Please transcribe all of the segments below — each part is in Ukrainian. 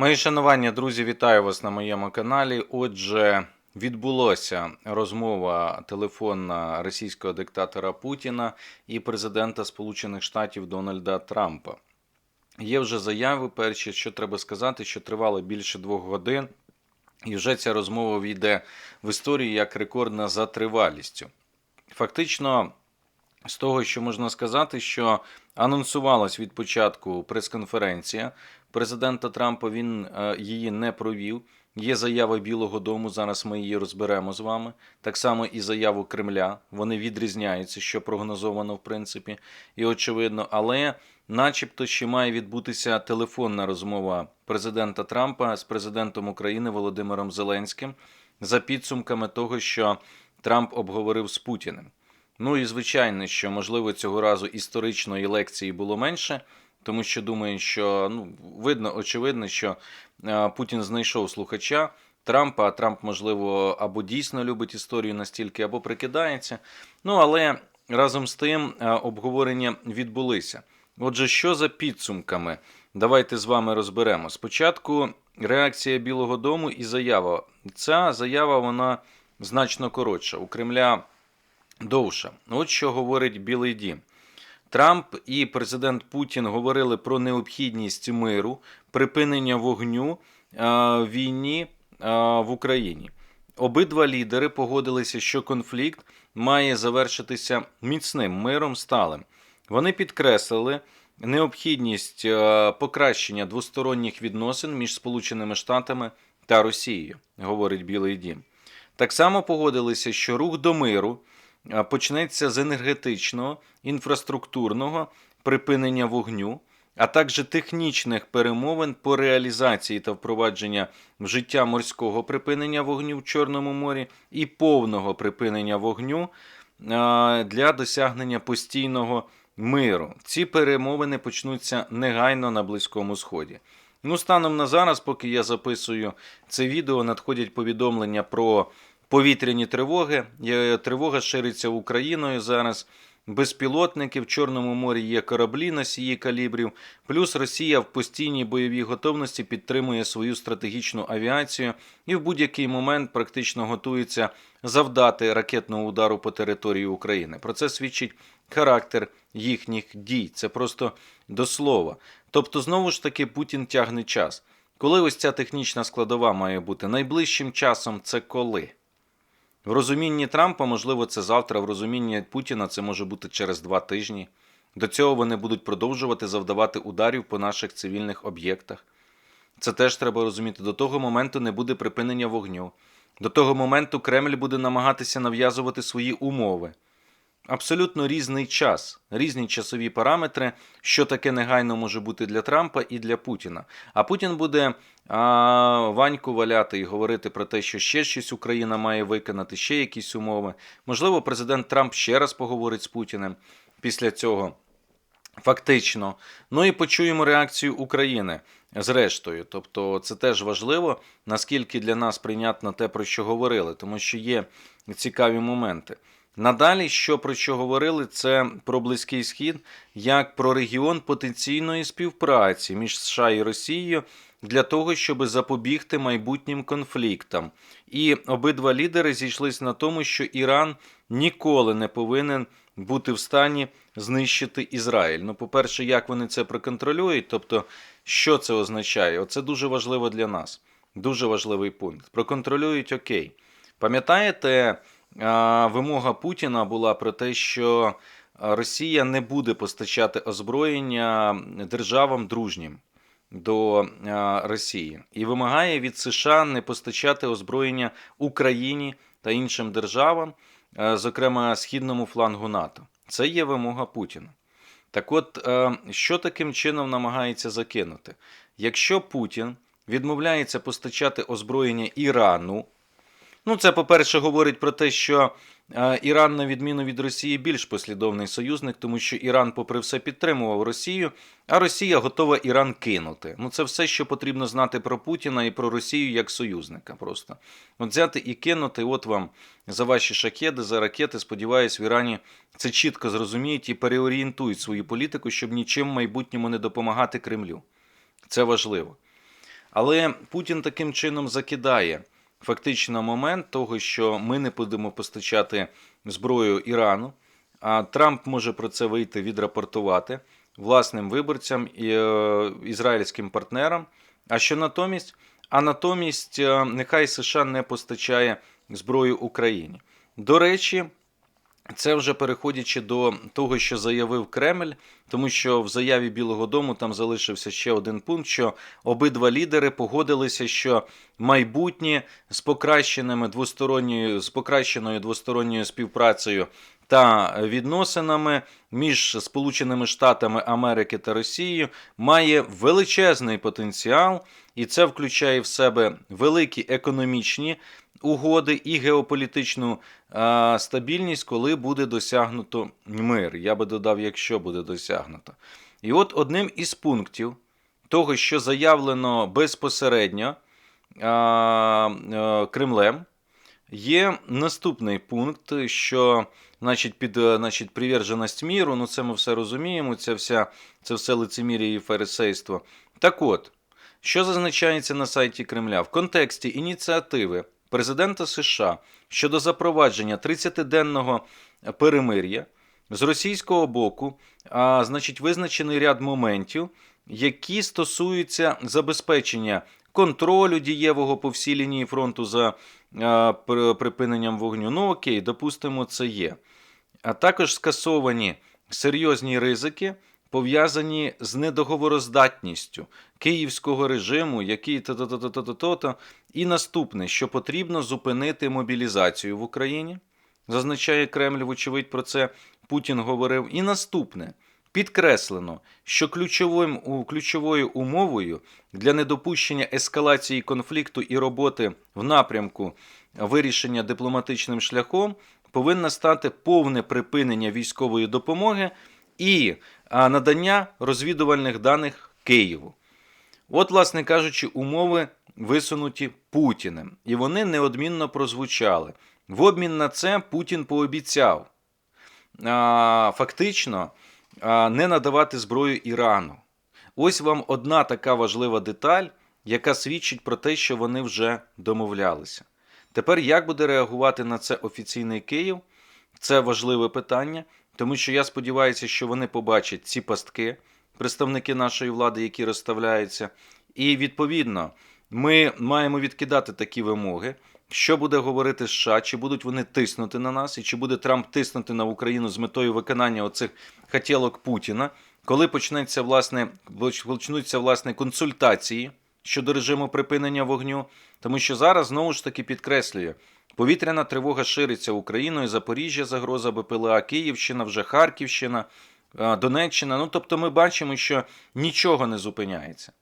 Мої шанування, друзі, вітаю вас на моєму каналі. Отже, відбулася розмова телефонна російського диктатора Путіна і президента Сполучених Штатів Дональда Трампа. Є вже заяви перші, що треба сказати, що тривало більше двох годин, і вже ця розмова війде в історію як рекордна за тривалістю. Фактично, з того, що можна сказати, що анонсувалась від початку прес-конференція президента Трампа, він е, її не провів. Є заява Білого Дому. Зараз ми її розберемо з вами. Так само і заяву Кремля. Вони відрізняються, що прогнозовано в принципі, і очевидно. Але, начебто, ще має відбутися телефонна розмова президента Трампа з президентом України Володимиром Зеленським за підсумками того, що Трамп обговорив з Путіним. Ну і звичайно, що можливо цього разу історичної лекції було менше, тому що думаю, що ну видно, очевидно, що е, Путін знайшов слухача Трампа, а Трамп, можливо, або дійсно любить історію настільки, або прикидається. Ну але разом з тим е, обговорення відбулися. Отже, що за підсумками? Давайте з вами розберемо. Спочатку реакція Білого Дому і заява. Ця заява вона значно коротша. У Кремля довша. От що говорить Білий Дім. Трамп і президент Путін говорили про необхідність миру, припинення вогню е, війні е, в Україні. Обидва лідери погодилися, що конфлікт має завершитися міцним миром сталим. Вони підкреслили необхідність е, покращення двосторонніх відносин між Сполученими Штатами та Росією, говорить Білий Дім. Так само погодилися, що рух до миру почнеться з енергетичного, інфраструктурного припинення вогню, а також технічних перемовин по реалізації та впровадження в життя морського припинення вогню в Чорному морі і повного припинення вогню для досягнення постійного миру. Ці перемовини почнуться негайно на Близькому Сході. Ну, станом на зараз, поки я записую це відео, надходять повідомлення про повітряні тривоги. Тривога шириться Україною зараз. Безпілотники в Чорному морі є кораблі носії калібрів. Плюс Росія в постійній бойовій готовності підтримує свою стратегічну авіацію і в будь-який момент практично готується завдати ракетного удару по території України. Про це свідчить характер їхніх дій. Це просто до слова. Тобто, знову ж таки, Путін тягне час. Коли ось ця технічна складова має бути найближчим часом, це коли? В розумінні Трампа, можливо, це завтра, в розумінні Путіна це може бути через два тижні. До цього вони будуть продовжувати завдавати ударів по наших цивільних об'єктах. Це теж треба розуміти. До того моменту не буде припинення вогню. До того моменту Кремль буде намагатися нав'язувати свої умови. Абсолютно різний час, різні часові параметри, що таке негайно може бути для Трампа і для Путіна. А Путін буде а, Ваньку валяти і говорити про те, що ще щось Україна має виконати, ще якісь умови. Можливо, президент Трамп ще раз поговорить з Путіним після цього. Фактично, ну і почуємо реакцію України зрештою. Тобто, це теж важливо, наскільки для нас прийнятно те, про що говорили, тому що є цікаві моменти. Надалі, що про що говорили, це про Близький Схід як про регіон потенційної співпраці між США і Росією для того, щоб запобігти майбутнім конфліктам. І обидва лідери зійшлися на тому, що Іран ніколи не повинен бути в стані знищити Ізраїль. Ну, по-перше, як вони це проконтролюють, тобто, що це означає? Оце дуже важливо для нас. Дуже важливий пункт. Проконтролюють окей. Пам'ятаєте, вимога Путіна була про те, що Росія не буде постачати озброєння державам дружнім до Росії і вимагає від США не постачати озброєння Україні та іншим державам, зокрема східному флангу НАТО. Це є вимога Путіна. Так от, що таким чином намагається закинути? Якщо Путін відмовляється постачати озброєння Ірану, ну це, по-перше, говорить про те, що е, Іран, на відміну від Росії, більш послідовний союзник, тому що Іран, попри все, підтримував Росію, а Росія готова Іран кинути. Ну, це все, що потрібно знати про Путіна і про Росію як союзника. Просто от взяти і кинути, от вам за ваші шахеди, за ракети. Сподіваюсь, в Ірані це чітко зрозуміють і переорієнтують свою політику, щоб нічим в майбутньому не допомагати Кремлю. Це важливо. Але Путін таким чином закидає фактично момент того, що ми не будемо постачати зброю Ірану. А Трамп може про це вийти відрапортувати власним виборцям і е, ізраїльським партнерам. А що натомість? А натомість е, нехай США не постачає зброю Україні. До речі, це вже переходячи до того, що заявив Кремль, тому що в заяві Білого Дому там залишився ще один пункт, що обидва лідери погодилися, що майбутнє з покращеними двосторонньою з покращеною двосторонньою співпрацею та відносинами між Сполученими Штатами Америки та Росією має величезний потенціал, і це включає в себе великі економічні угоди і геополітичну стабільність, коли буде досягнуто мир. Я би додав, якщо буде досягнуто. І от одним із пунктів того, що заявлено безпосередньо а, Кремлем, є наступний пункт, що значить, під е, значить, приверженість міру, ну це ми все розуміємо, це, вся, це все лицемір'я і фарисейство. Так от, що зазначається на сайті Кремля? В контексті ініціативи президента США щодо запровадження 30-денного перемир'я з російського боку, а, значить, визначений ряд моментів, які стосуються забезпечення контролю дієвого по всій лінії фронту за а, припиненням вогню. Ну окей, допустимо, це є. А також скасовані серйозні ризики, пов'язані з недоговороздатністю київського режиму, який то-то-то-то-то-то. І наступне, що потрібно зупинити мобілізацію в Україні. Зазначає Кремль, вочевидь, про це Путін говорив. І наступне. Підкреслено, що ключовим, ключовою умовою для недопущення ескалації конфлікту і роботи в напрямку вирішення дипломатичним шляхом повинно стати повне припинення військової допомоги і надання розвідувальних даних Києву. От, власне кажучи, умови висунуті Путіним, і вони неодмінно прозвучали. В обмін на це Путін пообіцяв фактично не надавати зброю Ірану. Ось вам одна така важлива деталь, яка свідчить про те, що вони вже домовлялися. Тепер як буде реагувати на це офіційний Київ? Це важливе питання, тому що я сподіваюся, що вони побачать ці пастки, представники нашої влади, які розставляються. І відповідно ми маємо відкидати такі вимоги. Що буде говорити США? Чи будуть вони тиснути на нас, і чи буде Трамп тиснути на Україну з метою виконання оцих хотілок Путіна, коли почнеться власне почнуться власне консультації щодо режиму припинення вогню? Тому що зараз знову ж таки підкреслюю, повітряна тривога шириться Україною, Запоріжжя, загроза БПЛА, Київщина, вже Харківщина, Донеччина. Ну тобто, ми бачимо, що нічого не зупиняється.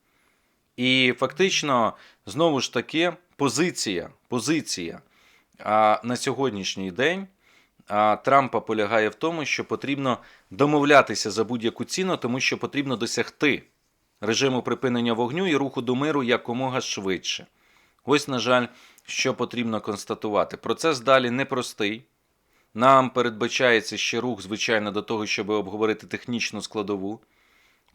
І фактично, знову ж таки, позиція, позиція а, на сьогоднішній день а, Трампа полягає в тому, що потрібно домовлятися за будь-яку ціну, тому що потрібно досягти режиму припинення вогню і руху до миру якомога швидше. Ось, на жаль, що потрібно констатувати. Процес далі непростий. Нам передбачається ще рух, звичайно, до того, щоб обговорити технічну складову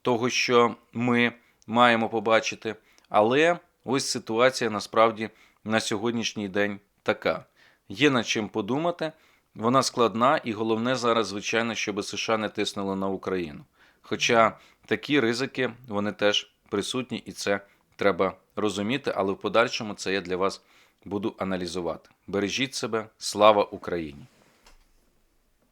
того, що ми маємо побачити. Але ось ситуація насправді на сьогоднішній день така. Є над чим подумати, вона складна, і головне зараз, звичайно, щоб США не тиснули на Україну. Хоча такі ризики вони теж присутні, і це треба розуміти, але в подальшому це я для вас буду аналізувати. Бережіть себе, слава Україні!